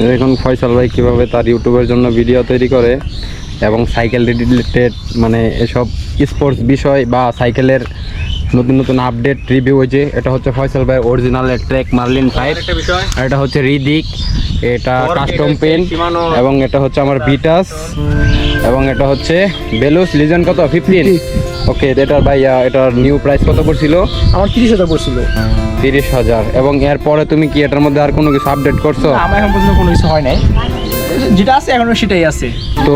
এখন ফয়সাল ভাই কীভাবে তার ইউটিউবের জন্য ভিডিও তৈরি করে এবং সাইকেল রিলেটেড মানে এসব স্পোর্টস বিষয় বা সাইকেলের নতুন নতুন আপডেট রিভিউ হয়েছে। এটা হচ্ছে ফয়সাল ভাই অরিজিনাল ট্রেক মার্লিন ফাইভ আর এটা হচ্ছে রিদিক এটা কাস্টম পেন এবং এটা হচ্ছে আমার বিটাস এবং এটা হচ্ছে বেলুস লিজন কত? ফিফটিন ওকে এটার ভাই এটার নিউ প্রাইস কত পড়ছিল? আমার তিরিশ হাজার পড়ছিল। তিরিশ হাজার। এবং এরপরে তুমি কি এটার মধ্যে আর কোনো কিছু আপডেট করছ? আমার এখন পর্যন্ত কোনো কিছু হয় নাই। যেটা আছে এখনও সেটাই আছে। তো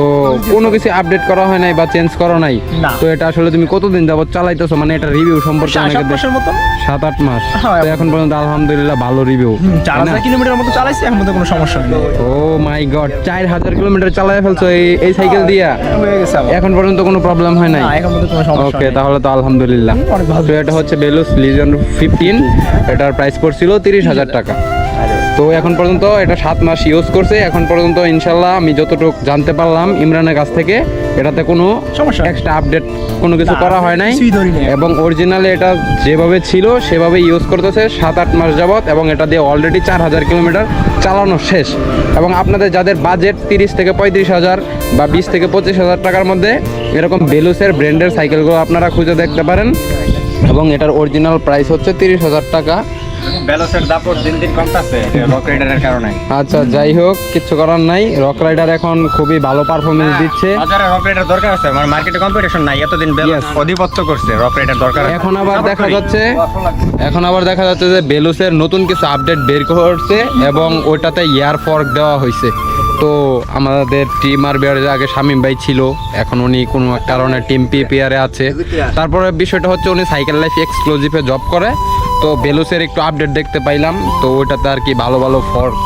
কোনো কিছু আপডেট করা হয় নাই বা চেঞ্জ করা নাই? তো এটা আসলে তুমি কতদিন যাবত চালাইতেছো? মানে এটা রিভিউ সম্পর্কে অনেকে মাসের মতন। সাত আট মাস। হ্যাঁ, তো এখন পর্যন্ত আলহামদুলিল্লাহ ভালো রিভিউ চার হাজার কিলোমিটার মতো চালাইছি এখন মধ্যে কোনো সমস্যা নেই। ও মাই গড চার হাজার কিলোমিটার চালাই ফেলছো এই এই সাইকেল দিয়া? হয়ে। এখন পর্যন্ত কোনো প্রবলেম হয় নাই? এখন কোনো সমস্যা ওকে তাহলে তো আলহামদুলিল্লাহ। তো এটা হচ্ছে বেলুস লিজন ফিফটিন এটার প্রাইস পড়ছিল তিরিশ হাজার। টাকা। তো এখন পর্যন্ত এটা সাত মাস ইউজ করছে। এখন পর্যন্ত ইনশাল্লাহ আমি যতটুকু জানতে পারলাম ইমরানের কাছ থেকে এটাতে কোনো সমস্যা। এক্সট্রা আপডেট কোনো কিছু করা হয় নাই। এবং অরিজিনালে এটা যেভাবে ছিল সেভাবে ইউজ করতেছে সাত আট মাস যাবৎ এবং এটা দিয়ে অলরেডি চার হাজার কিলোমিটার চালানো শেষ। এবং আপনাদের যাদের বাজেট তিরিশ থেকে পঁয়ত্রিশ হাজার বা বিশ থেকে পঁচিশ হাজার টাকার মধ্যে এরকম বেলুসের ব্র্যান্ডের সাইকেলগুলো আপনারা খুঁজে দেখতে পারেন। এবং এটার অরিজিনাল প্রাইস হচ্ছে তিরিশ হাজার টাকা। ব্যালন্সের দাপট দিন দিন কমতাছে রক রাইডারের কারণে। আচ্ছা যাই হোক কিচ্ছু করার নাই। রক রাইডার এখন খুবই ভালো পারফরমেন্স দিচ্ছে। বাজারে রক রাইডার দরকার আছে মানে মার্কেটে কম্পিটিশন নাই এতদিন ব্যালন্স অধিপত্য করছে রক রাইডার দরকার এখন আবার দেখা যাচ্ছে এখন আবার দেখা যাচ্ছে যে বেলুসের নতুন কিছু আপডেট বের করছে এবং ওইটাতে ইয়ার ফর্ক দেওয়া হয়েছে তো আমাদের টিম আর বিয়ারে আগে শামীম ভাই ছিল এখন উনি কোনো কারণে টিম পিপিআরে আছে। তারপরে বিষয়টা হচ্ছে উনি সাইকেল লাইফ এক্সক্লুসিভে জব করে। তো বেলুসের একটু আপডেট দেখতে পাইলাম। তো ওইটাতে আর কি ভালো ভালো ফর্ক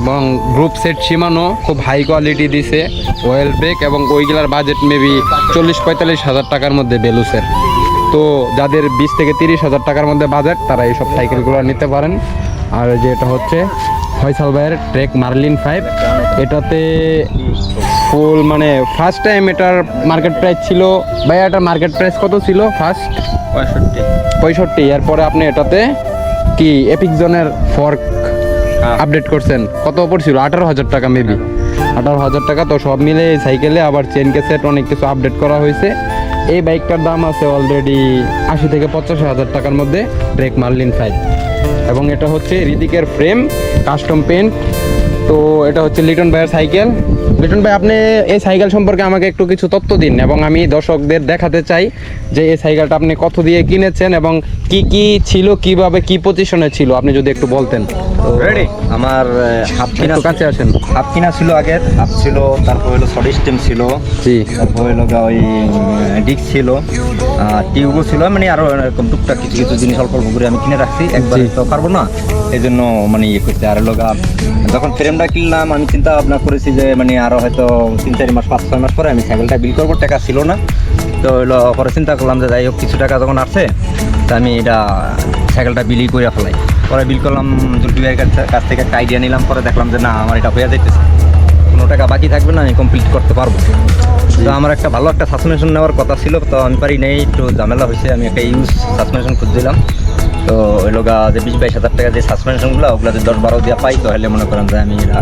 এবং গ্রুপ সেট সীমানো খুব হাই কোয়ালিটি দিছে। ওয়েল ব্রেক এবং ওইগুলার বাজেট মেবি চল্লিশ পঁয়তাল্লিশ হাজার টাকার মধ্যে বেলুসের তো যাদের বিশ থেকে তিরিশ হাজার টাকার মধ্যে বাজেট তারা এইসব সাইকেলগুলো নিতে পারেন। আর যেটা হচ্ছে ফয়সাল ভাইয়ের ট্রেক মার্লিন ফাইভ এটাতে ফুল মানে ফার্স্ট টাইম এটার মার্কেট প্রাইস ছিল। ভাই এটার মার্কেট প্রাইস কত ছিল? ফার্স্ট পঁয়ষট্টি। পঁয়ষট্টি। এরপরে আপনি এটাতে কি এপিক জোনের ফর্ক। আপডেট করছেন? কত পড়ছিল আঠারো হাজার টাকা মেবি আঠারো হাজার টাকা তো সব মিলে এই সাইকেলে আবার চেন কেসেট অনেক কিছু আপডেট করা হয়েছে। এই বাইকটার দাম আছে অলরেডি আশি থেকে পঁচাশি হাজার টাকার মধ্যে ব্রেক মার্লিন ফাইভ এবং এটা হচ্ছে রিদিকের ফ্রেম কাস্টম পেন্ট তো এটা হচ্ছে লিটন ভাইয়ের সাইকেল। লিটন ভাই আপনি এই সাইকেল সম্পর্কে আমাকে একটু কিছু তথ্য দিন এবং আমি দর্শকদের দেখাতে চাই যে এই সাইকেলটা আপনি কত দিয়ে কিনেছেন এবং কি কি ছিল কীভাবে কি পজিশনে ছিল আপনি যদি একটু বলতেন। রেডি আমার হাফ কিনা কাছে আসেন। হাফ কিনা ছিল আগে হাফ ছিল তারপর হলো সরি স্টেম ছিল জি। তারপর হলো ওই ডিস্ক ছিল টিউবও ছিল মানে আরও এরকম টুকটাক কিছু কিছু জিনিস অল্প অল্প করে আমি কিনে রাখছি একবার তো পারব না এই জন্য মানে ইয়ে করতে আর গা যখন ফ্রেমটা কিনলাম আমি চিন্তা ভাবনা করেছি যে মানে আরও হয়তো তিন, চার মাস, পাঁচ, ছয় মাস পরে আমি সাইকেলটা বিল করব, টাকা ছিল না। তো হলো পরে চিন্তা করলাম যে যাই হোক, কিছু টাকা যখন আসছে, তা আমি এটা সাইকেলটা বিলি করে ফেলাই। পরে বিল করলাম জুলটি ভাইয়ের কাছ থেকে একটা আইডিয়া নিলাম, পরে দেখলাম যে না, আমার এটা হয়ে যাইতেছে। কোনো টাকা বাকি থাকবে না, আমি কমপ্লিট করতে পারব। তো আমার একটা ভালো একটা সাসপেনশন নেওয়ার কথা ছিল, তো আমি পারি নেই, একটু ঝামেলা হয়েছে, আমি একটা ইউজ সাসপেনশন খুঁজছিলাম। তো ওই লোক যে বিশ বাইশ হাজার টাকা যে সাসপেনশনগুলো ওগুলো যদি দশ বারো দিয়ে পাই তাহলে মনে করেন যে আমি এটা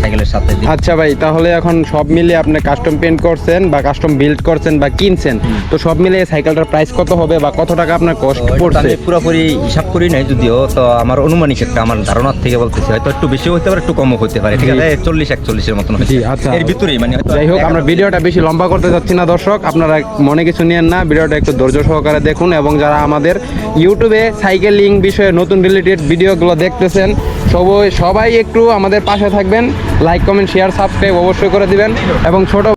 সাইকেলের সাথে দিই। আচ্ছা ভাই তাহলে এখন সব মিলে আপনি কাস্টম পেন্ট করছেন বা কাস্টম বিল্ড করছেন বা কিনছেন তো সব মিলে সাইকেলটার প্রাইস কত হবে বা কত টাকা আপনার কষ্ট পড়ছে? আমি পুরোপুরি হিসাব করি নাই যদিও তো আমার অনুমানিক একটা আমার ধারণার থেকে বলতেছি হয়তো একটু বেশি হতে পারে একটু কমও হতে পারে ঠিক আছে? চল্লিশ একচল্লিশের মতন আচ্ছা। এর ভিতরেই মানে যাই হোক আমরা ভিডিওটা বেশি লম্বা করতে যাচ্ছি না দর্শক। আপনারা মনে কিছু নিয়েন না ভিডিওটা একটু ধৈর্য সহকারে দেখুন এবং যারা আমাদের ইউটিউবে সাইকেলিং বিষয়ে নতুন রিলেটেড ভিডিওগুলো দেখতেছেন। সবাই সবাই একটু আমাদের পাশে থাকবেন। লাইক কমেন্ট শেয়ার সাবস্ক্রাইব অবশ্যই করে দিবেন। এবং ছোট